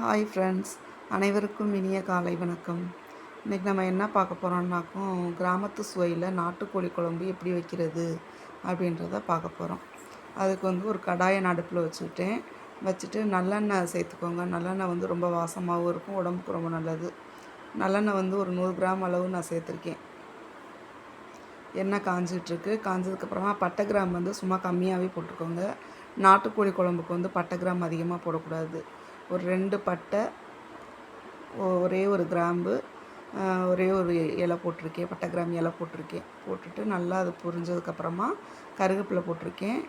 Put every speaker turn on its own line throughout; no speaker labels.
Hi friends அனைவருக்கும் இனிய காலை வணக்கம். இன்றைக்கி நம்ம என்ன பார்க்க போகிறோம்னாக்கும் கிராமத்து சுவையில் நாட்டுக்கோழி குழம்பு எப்படி வைக்கிறது அப்படின்றத பார்க்க போகிறோம் அதுக்கு வந்து ஒரு கடாயை நடுப்பில் வச்சுக்கிட்டேன். வச்சுட்டு நல்லெண்ணெய் சேர்த்துக்கோங்க. நல்லெண்ணெய் வந்து ரொம்ப வாசமாகவும் இருக்கும் உடம்புக்கு ரொம்ப நல்லது. நல்லெண்ணெய் வந்து ஒரு நூறு கிராம் அளவு நான் சேர்த்துருக்கேன். எண்ணெய் காஞ்சிட்ருக்கு காஞ்சதுக்கப்புறமா பட்டை கிராம் வந்து சும்மா கம்மியாகவே போட்டுக்கோங்க. நாட்டுக்கோழி குழம்புக்கு வந்து பட்டை கிராம் அதிகமாக போடக்கூடாது. ஒரு ரெண்டு பட்டை ஒரே ஒரு கிராம்பு ஒரே ஒரு இலை போட்டிருக்கேன் பட்டை கிராம் இலை போட்டிருக்கேன். போட்டுட்டு நல்லா அது புரிஞ்சதுக்கப்புறமா கருவேப்பிலை போட்டிருக்கேன்.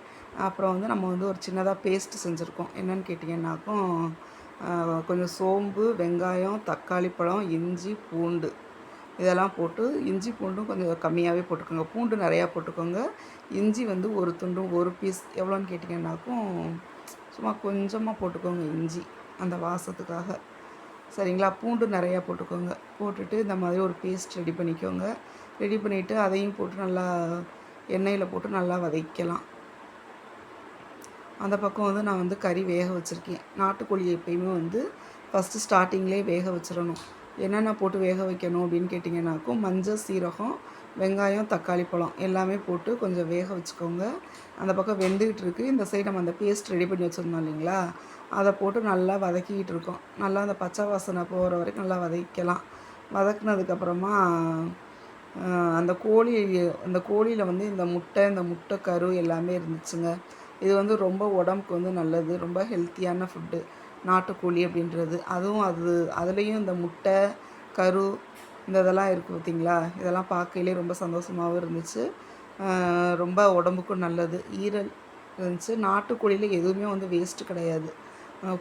அப்புறம் வந்து நம்ம வந்து ஒரு சின்னதாக பேஸ்ட்டு செஞ்சுருக்கோம். என்னென்னு கேட்டிங்கன்னாக்கும் கொஞ்சம் சோம்பு வெங்காயம் தக்காளி பழம் இஞ்சி பூண்டு இதெல்லாம் போட்டு இஞ்சி பூண்டும் கொஞ்சம் கம்மியாகவே போட்டுக்கோங்க. பூண்டு நிறையா போட்டுக்கோங்க. இஞ்சி வந்து ஒரு துண்டும் ஒரு பீஸ் எவ்வளோன்னு கேட்டிங்கன்னாக்கும் சும்மா கொஞ்சமாக போட்டுக்கோங்க இஞ்சி அந்த வாசத்துக்காக. சரிங்களா? பூண்டு நிறையா போட்டுக்கோங்க. போட்டுட்டு இந்த மாதிரி ஒரு பேஸ்ட் ரெடி பண்ணிக்கோங்க. ரெடி பண்ணிவிட்டு அதையும் போட்டு நல்லா எண்ணெயில் போட்டு நல்லா வதக்கலாம். அந்த பக்கம் வந்து நான் வந்து கறி வேக வச்சுருக்கேன். நாட்டுக்கோழி எப்பயுமே வந்து ஃபஸ்ட்டு ஸ்டார்டிங்லேயே வேக வச்சிடணும். என்னென்ன போட்டு வேக வைக்கணும் அப்படின்னு கேட்டிங்கன்னாக்கும் மஞ்சள் சீரகம் வெங்காயம் தக்காளி பழம் எல்லாமே போட்டு கொஞ்சம் வேக வச்சுக்கோங்க. அந்த பக்கம் வெந்துக்கிட்டு இருக்குது இந்த சைடு நம்ம அந்த பேஸ்ட் ரெடி பண்ணி வச்சுருந்தோம் இல்லைங்களா? அதை போட்டு நல்லா வதக்கிக்கிட்டு இருக்கோம். நல்லா அந்த பச்சை வாசனை போகிற வரைக்கும் நல்லா வதக்கலாம் வதக்குனதுக்கப்புறமா அந்த கோழி அந்த கோழியில் வந்து இந்த முட்டை இந்த முட்டை கரு எல்லாமே இருந்துச்சுங்க. இது வந்து ரொம்ப உடம்புக்கு வந்து நல்லது. ரொம்ப ஹெல்த்தியான ஃபுட்டு நாட்டுக்கோழி அப்படின்றது. அதுவும் அது அதுலேயும் இந்த முட்டை கரு இந்த இதெல்லாம் இருக்குது பார்த்திங்களா இதெல்லாம் பார்க்கையிலே ரொம்ப சந்தோஷமாகவும் இருந்துச்சு. ரொம்ப உடம்புக்கும் நல்லது. ஈரல் இருந்துச்சு. நாட்டுக்கோழியில் எதுவுமே வந்து வேஸ்ட்டு கிடையாது.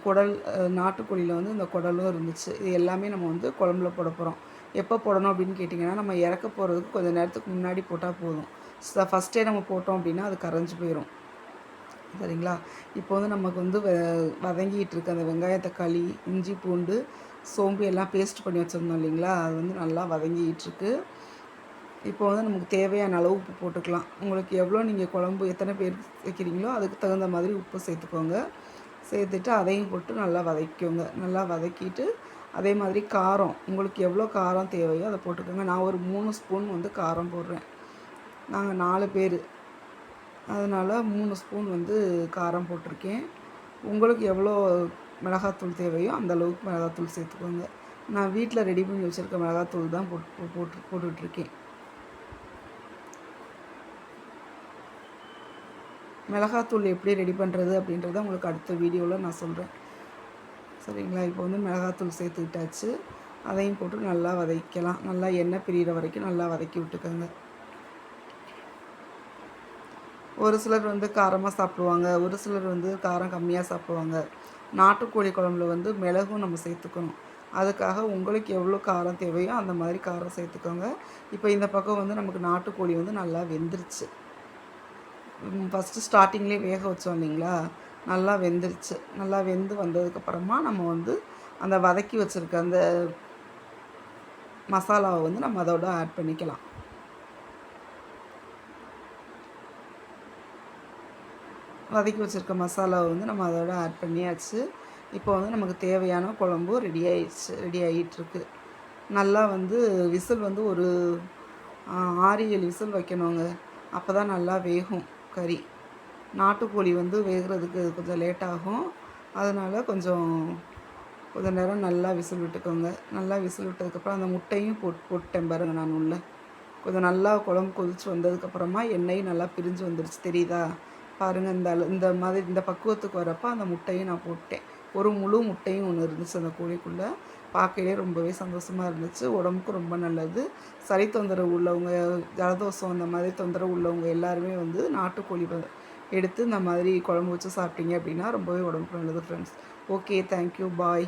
குடல் நாட்டுக்கோழியில் வந்து இந்த குடலும் இருந்துச்சு. இது எல்லாமே நம்ம வந்து குழம்புல போட போகிறோம் எப்போ போடணும் அப்படின்னு கேட்டிங்கன்னா நம்ம இறக்க போகிறதுக்கு கொஞ்சம் நேரத்துக்கு முன்னாடி போட்டால் போதும். ஃபஸ்ட்டே நம்ம போட்டோம் அப்படின்னா அது கரைஞ்சி போயிடும் சரிங்களா? இப்போ வந்து நமக்கு வந்து வதங்கிட்டு இருக்க அந்த வெங்காய தக்காளி இஞ்சி பூண்டு சோம்பு எல்லாம் பேஸ்ட் பண்ணி வச்சுருந்தோம் இல்லைங்களா? அது வந்து நல்லா வதங்கிட்டுருக்கு. இப்போ வந்து நமக்கு தேவையான அளவு உப்பு போட்டுக்கலாம். உங்களுக்கு எவ்வளோ நீங்கள் குழம்பு எத்தனை பேர் வைக்கிறீங்களோ அதுக்கு தகுந்த மாதிரி உப்பு சேர்த்துக்கோங்க. சேர்த்துட்டு அதையும் போட்டு நல்லா வதக்கிக்கோங்க. நல்லா வதக்கிட்டு அதே மாதிரி காரம் உங்களுக்கு எவ்வளோ காரம் தேவையோ அதை போட்டுக்கோங்க. நான் ஒரு மூணு ஸ்பூன் வந்து காரம் போடுறேன். நாங்கள் நாலு பேர். அதனால் மூணு ஸ்பூன் வந்து காரம் போட்டிருக்கேன். உங்களுக்கு எவ்வளோ மிளகாத்தூள் தேவையோ அந்த அளவுக்கு மிளகாத்தூள் சேர்த்துக்கோங்க. நான் வீட்டில் ரெடி பண்ணி வச்சுருக்க மிளகாத்தூள் தான் போட்டு போட்டு போட்டுட்ருக்கேன். மிளகாத்தூள் எப்படி ரெடி பண்ணுறது அப்படின்றத உங்களுக்கு அடுத்த வீடியோவில் நான் சொல்கிறேன் சரிங்களா? இப்போ வந்து மிளகாத்தூள் சேர்த்துக்கிட்டாச்சு. அதையும் போட்டு நல்லா வதக்கலாம் நல்லா எண்ணெய் பிரிகிற வரைக்கும் நல்லா வதக்கி விட்டுக்கோங்க. ஒரு சிலர் வந்து காரமாக சாப்பிடுவாங்க ஒரு சிலர் வந்து காரம் கம்மியாக சாப்பிடுவாங்க. நாட்டுக்கோழி குழம்புல வந்து மிளகும் நம்ம சேர்த்துக்கணும். அதுக்காக உங்களுக்கு எவ்வளோ காரம் தேவையோ அந்த மாதிரி காரம் சேர்த்துக்கோங்க. இப்போ இந்த பக்கம் வந்து நமக்கு நாட்டுக்கோழி வந்து நல்லா வெந்துருச்சு. ஃபஸ்ட்டு ஸ்டார்டிங்லேயே வேக வச்சோம் இல்லைங்களா? நல்லா வெந்துருச்சு. நல்லா வெந்து வந்ததுக்கப்புறமா நம்ம வந்து அந்த வதக்கி வச்சுருக்க அந்த மசாலாவை வந்து நம்ம அதோட ஆட் பண்ணிக்கலாம். வதக்கி வச்சுருக்க மசாலாவை வந்து நம்ம அதோட ஆட் பண்ணியாச்சு. இப்போ வந்து நமக்கு தேவையான குழம்பு ரெடி ஆயிடுச்சு ரெடி ஆகிட்டுருக்கு நல்லா வந்து விசில் வந்து ஒரு ஆறு ஏழு விசில் வைக்கணுங்க. அப்போ தான் நல்லா வேகும் கறி. நாட்டுக்கோழி வந்து வேகிறதுக்கு கொஞ்சம் லேட் ஆகும். அதனால் கொஞ்சம் கொஞ்சம் நேரம் நல்லா விசில் விட்டுக்கோங்க. நல்லா விசில் விட்டதுக்கப்புறம் அந்த முட்டையும் போட் போட்டேன் பாருங்கள் நான் உள்ள. கொஞ்சம் நல்லா குழம்பு கொதிச்சு வந்ததுக்கப்புறமா எண்ணெயும் நல்லா பிரிஞ்சு வந்துடுச்சு தெரியுதா? பாருங்கள் இந்த இந்த மாதிரி இந்த பக்குவத்துக்கு வரப்போ அந்த முட்டையும் நான் போட்டேன். ஒரு முழு முட்டையும் ஒன்று இருந்துச்சு அந்த கோழிக்குள்ளே. பார்க்கவே ரொம்பவே சந்தோஷமாக இருந்துச்சு. உடம்புக்கு ரொம்ப நல்லது. சளி தொந்தரவு உள்ளவங்க ஜலதோஷம் அந்த மாதிரி தொந்தரவு உள்ளவங்க எல்லாருமே வந்து நாட்டுக்கோழி எடுத்து இந்த மாதிரி குழம்பு வச்சு சாப்பிட்டீங்க அப்படின்னா ரொம்பவே உடம்புக்கு நல்லது ஃப்ரெண்ட்ஸ் ஓகே தேங்க்யூ பாய்